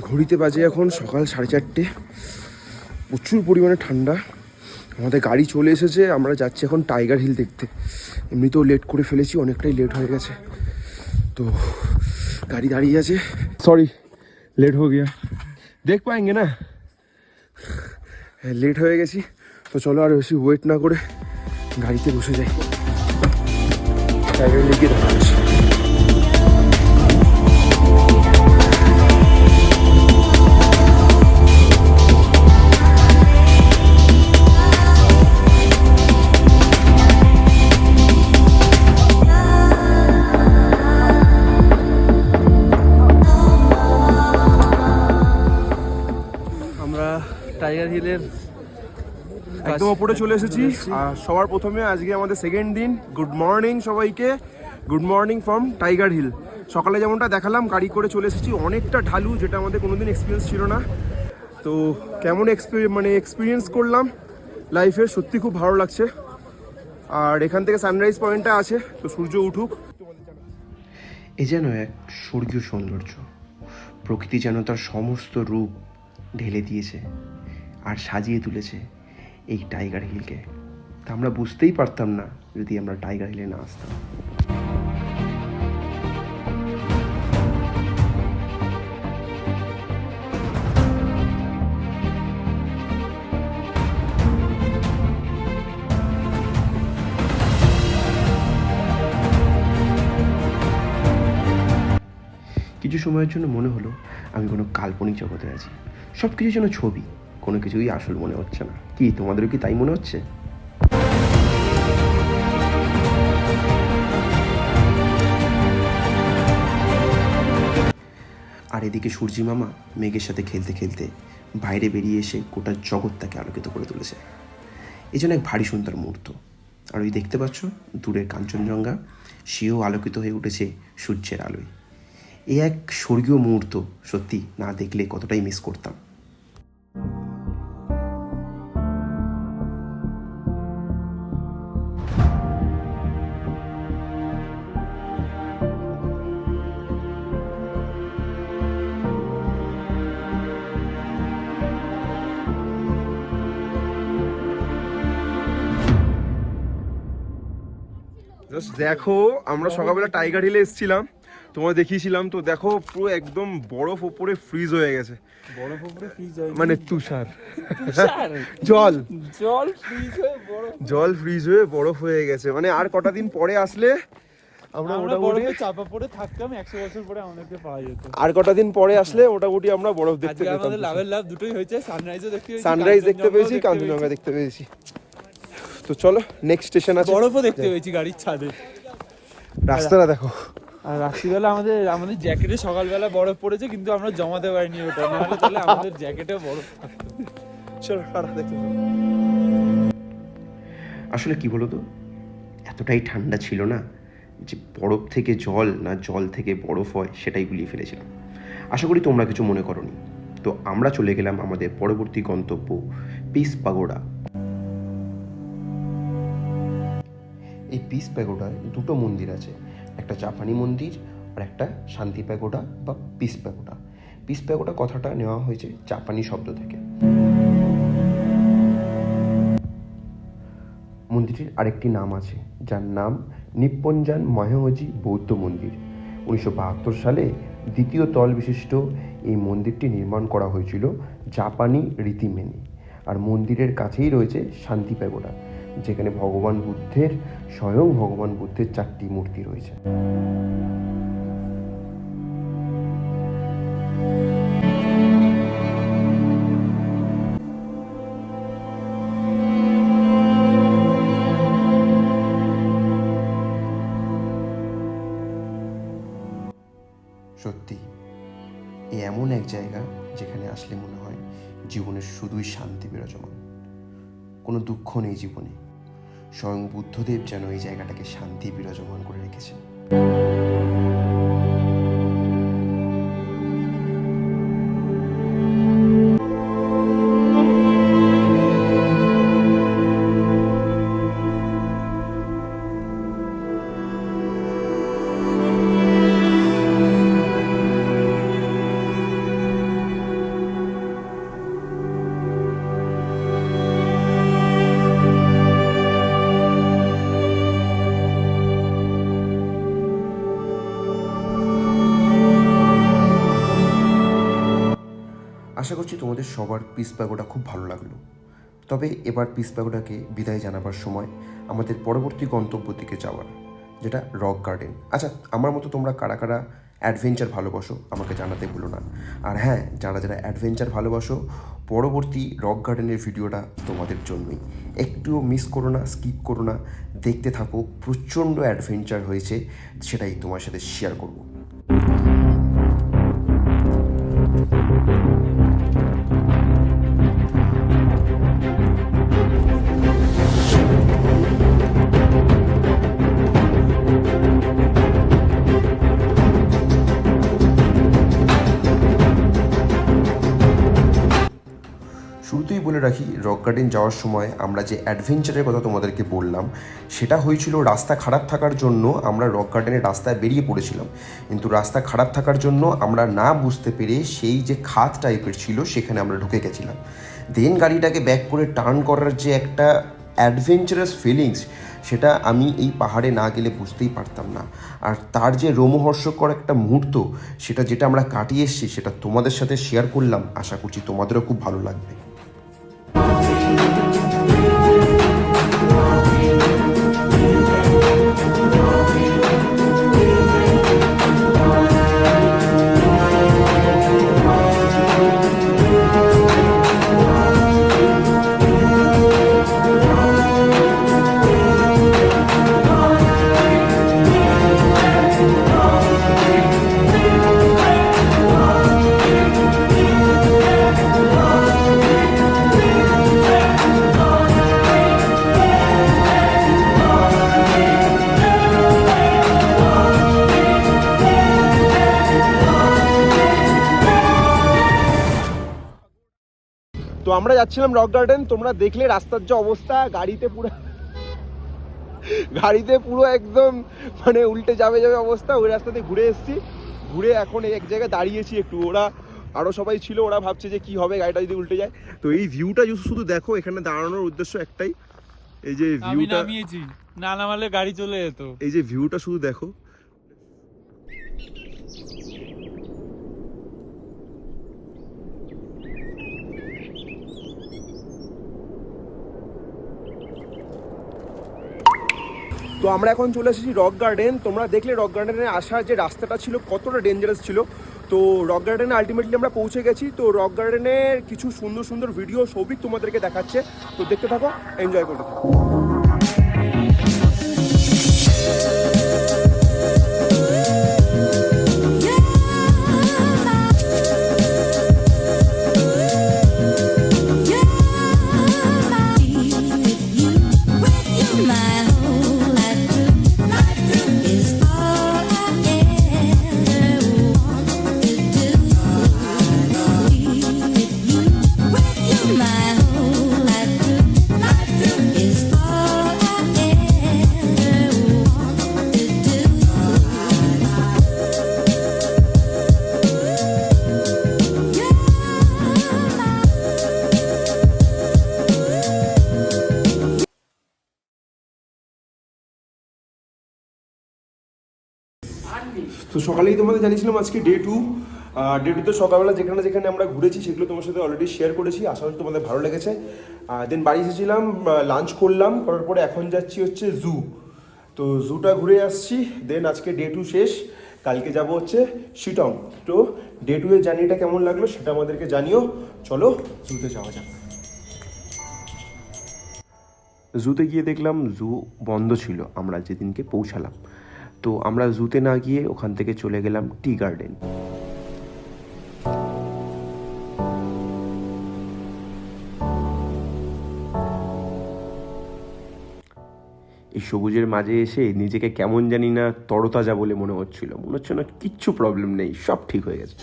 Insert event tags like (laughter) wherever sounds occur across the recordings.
ঘড়িতে বাজে এখন সকাল সাড়ে চারটে। প্রচুর পরিমাণে ঠান্ডা। আমাদের গাড়ি চলে এসেছে, আমরা যাচ্ছি এখন টাইগার হিল দেখতে। এমনিতেও লেট করে ফেলেছি, অনেকটাই লেট হয়ে গেছে। তো গাড়ি দাঁড়িয়ে আছে। সরি, লেট হয়ে গিয়া। দেখ পাएंगे না। হ্যাঁ লেট হয়ে গেছি। তো চলো আর বেশি ওয়েট না করে গাড়িতে বসে যাই। টাইগার হিলে গিয়ে একদম ওপরে চলে এসেছি। আর সবার প্রথমে আজকে আমাদের সেকেন্ড দিন। গুড মর্নিং সবাইকে। Good morning from Tiger Hill সকালে যেমনটা দেখালাম গাড়ি করে চলে এসেছি। অনেকটা ঢালু যেটা আমাদের কোনোদিন এক্সপিরিয়েন্স ছিল না। তো কেমন মানে এক্সপিরিয়েন্স করলাম লাইফে সত্যি খুব ভালো লাগছে। আর এখান থেকে সানরাইজ পয়েন্টটা আছে তো সূর্য উঠুক। এ যেন এক স্বর্গীয় সৌন্দর্য। প্রকৃতি যেন তার সমস্ত রূপ ঢেলে দিয়েছে আর সাজিয়ে তুলেছে। এই টাইগার হিলকে। তা আমরা বুঝতেই পারতাম না যদি আমরা টাইগার হিলে না আসতাম। কিছু সময়ের জন্য মনে হলো আমি কোনো কাল্পনিক জগতে আছি। সব কিছু যেন ছবি। কোনো কিছুই আসল মনে হচ্ছে না। কি, তোমাদেরও কি তাই মনে হচ্ছে? আর এদিকে সূর্যি মামা মেঘের সাথে খেলতে খেলতে বাইরে বেরিয়ে এসে গোটা জগৎটাকে আলোকিত করে তুলেছে। এই জন্য এক ভারী সুন্দর মুহূর্ত। আর ওই দেখতে পাচ্ছ, দূরের কাঞ্চনজঙ্ঘা, সেও আলোকিত হয়ে উঠেছে সূর্যের আলোয়। এ এক স্বর্গীয় মুহূর্ত, সত্যি না দেখলে কতটাই মিস করতাম। দেখো আমরা সকালবেলা টাইগার হিলে এসেছিলাম। তোমার দেখিয়েছিলাম তো দেখো পুরো একদম বরফ ওপরে ফ্রিজ হয়ে গেছে। বরফ উপরে ফ্রিজ হয় মানে তুষার। (laughs) জল। জল ফ্রিজ হয়ে বরফ জল ফ্রিজ হয়ে বরফ হয়ে গেছে। মানে আর কটা দিন পরে আসলে আমরা আমরা মোটামুটি চাপা পড়ে থাকতাম একশো বছর পরে আমাদেরকে পাওয়া যেত। আর কটা দিন পরে আসলে মোটামুটি আমরা বরফ দেখতে পেতাম আমাদের লাভের লাভ দুটোই হয়েছে সানরাইজও দেখতে পেয়েছি সানরাইজ দেখতে পেয়েছি কাঞ্চনজঙ্ঘা দেখতে পেয়েছি। তো চলো নেক্সট স্টেশন আছে। বরফও দেখতে পেয়েছি গাড়ির ছাদে। রাস্তাটা দেখো। আর রাত্রিবেলা আমাদের আমাদের জ্যাকেটে সকালবেলা বরফ পড়েছে কিন্তু আমরা জমাতে পারিনি ওটা। নাহলে তাহলে আমাদের জ্যাকেটেও বরফ থাকতো। চলো দেখতে পাবো। আসলে কি বলতো? এতটাই ঠান্ডা ছিল না যে বরফ থেকে জল না জল থেকে বরফ হয় সেটাই গুলিয়ে ফেলেছিলাম। আশা করি তোমরা কিছু মনে করনি। তো আমরা চলে গেলাম আমাদের পরবর্তী গন্তব্য পিস পাগোড়া এই পিস প্যাগোডায় দুটো মন্দির আছে। একটা জাপানি মন্দির আর একটা শান্তি প্যাগোডা বা পিস প্যাগোডা পিস প্যাগোডা কথাটা নেওয়া হয়েছে জাপানি শব্দ থেকে। মন্দিরটির আরেকটি নাম আছে, যার নাম নিপ্পনজান মহেহজি বৌদ্ধ মন্দির। উনিশশো বাহাত্তর সালে দ্বিতীয় তল বিশিষ্ট এই মন্দিরটি নির্মাণ করা হয়েছিল জাপানি রীতি মেনে আর মন্দিরের কাছেই রয়েছে শান্তি প্যাগোডা যেখানে ভগবান বুদ্ধের, স্বয়ং ভগবান বুদ্ধের চারটি মূর্তি রয়েছে। সত্যি, এ এমন এক জায়গা যেখানে আসলে মনে হয় জীবনের শুধুই শান্তি বিরাজমান। কোনো দুঃখ নেই জীবনে। স্বয়ং বুদ্ধদেব যেন এই জায়গাটাকে শান্তি বিরাজমান করে রেখেছে আশা করছি তোমাদের সবার পিস প্যাগোটা খুব ভালো লাগল। তবে এবার পিস প্যাগোটাকে বিদায় জানাবার সময় আমাদের পরবর্তী গন্তব্য দিকে যাওয়ার, যেটা রক গার্ডেন আচ্ছা আমার মতো তোমরা কারা কারা অ্যাডভেঞ্চার ভালোবাসো আমাকে জানাতে ভুলো না। আর হ্যাঁ যারা যারা অ্যাডভেঞ্চার ভালোবাসো, পরবর্তী রক গার্ডেনের ভিডিওটা তোমাদের জন্যই। একটুও মিস করো না স্কিপ করো না, দেখতে থাকো, প্রচণ্ড অ্যাডভেঞ্চার হয়েছে, সেটাই তোমার সাথে শেয়ার করব। রাখি গার্ডেন যাওয়ার সময় আমরা যে অ্যাডভেঞ্চারের কথা তোমাদেরকে বললাম, সেটা হয়েছিল রাস্তা খারাপ থাকার জন্য আমরা রক গার্ডেনের রাস্তায় বেরিয়ে পড়েছিলাম। কিন্তু রাস্তা খারাপ থাকার জন্য আমরা না বুঝতে পেরে সেই যে খাত টাইপের ছিল, সেখানে আমরা ঢুকে গেছিলাম। দেন গাড়িটাকে ব্যাক করে টার্ন করার যে একটা অ্যাডভেঞ্চারাস ফিলিংস সেটা আমি এই পাহাড়ে না গেলে বুঝতেই পারতাম না। আর তার যে রোমহর্ষকর একটা মুহূর্ত, সেটা যেটা আমরা কাটিয়ে এসেছি, সেটা তোমাদের সাথে শেয়ার করলাম। আশা করছি তোমাদেরও খুব ভালো লাগবে। আমরা যাচ্ছিলাম রক গার্ডেন তোমরা দেখলে রাস্তার যে অবস্থা গাড়িতে পুরো (laughs) গাড়িতে পুরো একদম মানে উল্টে যাবে যাবে অবস্থা ওই রাস্তাতে ঘুরে এসেছি। ঘুরে এখন এক জায়গায় দাঁড়িয়েছি একটু ওরা আরও সবাই ছিল ওরা ভাবছে যে কি হবে গাড়িটা যদি উল্টে যায়। তো এই ভিউটা শুধু দেখো এখানে দাঁড়ানোর উদ্দেশ্য একটাই। এই যে ভিউটা নামিয়েছি না নামালে গাড়ি চলে যেত। এই যে ভিউটা শুধু দেখো তো আমরা এখন চলে এসেছি রক গার্ডেন। তোমরা দেখলে রক গার্ডেনে আসার যে রাস্তাটা ছিল, কতটা ডেঞ্জারাস ছিল। তো রক গার্ডেনে আলটিমেটলি আমরা পৌঁছে গেছি। তো রক গার্ডেনের কিছু সুন্দর সুন্দর ভিডিও সবই তোমাদেরকে দেখাচ্ছে। তো দেখতে থাকো এনজয় করতে থাকো। তো সকালেই তোমাদের জানিয়েছিলাম আজকে ডে টু ডে টুতে সকালবেলা যেখানে যেখানে আমরা ঘুরেছি সেগুলো তোমার সাথে অলরেডি শেয়ার করেছি। আশা করি তোমাদের ভালো লেগেছে। দেন বাড়ি এসেছিলাম লাঞ্চ করলাম, করার পরে এখন যাচ্ছি হচ্ছে জু তো জুটা ঘুরে আসছি। দেন আজকে ডে টু শেষ। কালকে যাব হচ্ছে শিটং তো ডে টু এর জার্নিটা কেমন লাগল সেটা আমাদেরকে জানিও। চলো জুতে যাওয়া যাক। জুতে গিয়ে দেখলাম জু বন্ধ ছিল। আমরা যেদিনকে পৌঁছালাম। তো আমরা জুতে না গিয়ে ওখান থেকে চলে গেলাম টি গার্ডেন। এই সবুজের মাঝে এসে নিজেকে কেমন জানি না তরতাজা বলে মনে হচ্ছিল। মনে হচ্ছে না কিচ্ছু প্রবলেম নেই, সব ঠিক হয়ে গেছে।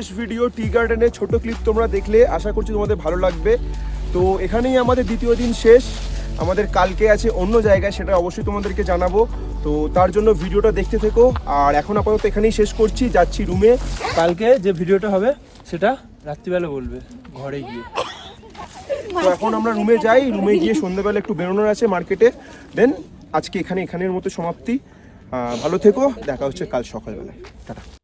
শেষ ভিডিও টি গার্ডেনের ছোট ক্লিপ তোমরা দেখলে, আশা করছি তোমাদের ভালো লাগবে। তো এখানেই আমাদের দ্বিতীয় দিন শেষ। আমাদের কালকে আছে অন্য জায়গায়, সেটা অবশ্যই তোমাদেরকে জানাব। তো তার জন্য ভিডিওটা দেখতে থেকো। আর এখন আপাতত এখানেই শেষ করছি, যাচ্ছি রুমে কালকে যে ভিডিওটা হবে, সেটা রাত্রিবেলা বলবে, ঘরে গিয়ে। তো এখন আমরা রুমে যাই রুমে গিয়ে সন্ধ্যাবেলা একটু বেরোনোর আছে মার্কেটে দেন আজকে এখানে এখানের মতো সমাপ্তি। ভালো থেকো, দেখা হচ্ছে কাল সকালবেলায়। টাটা।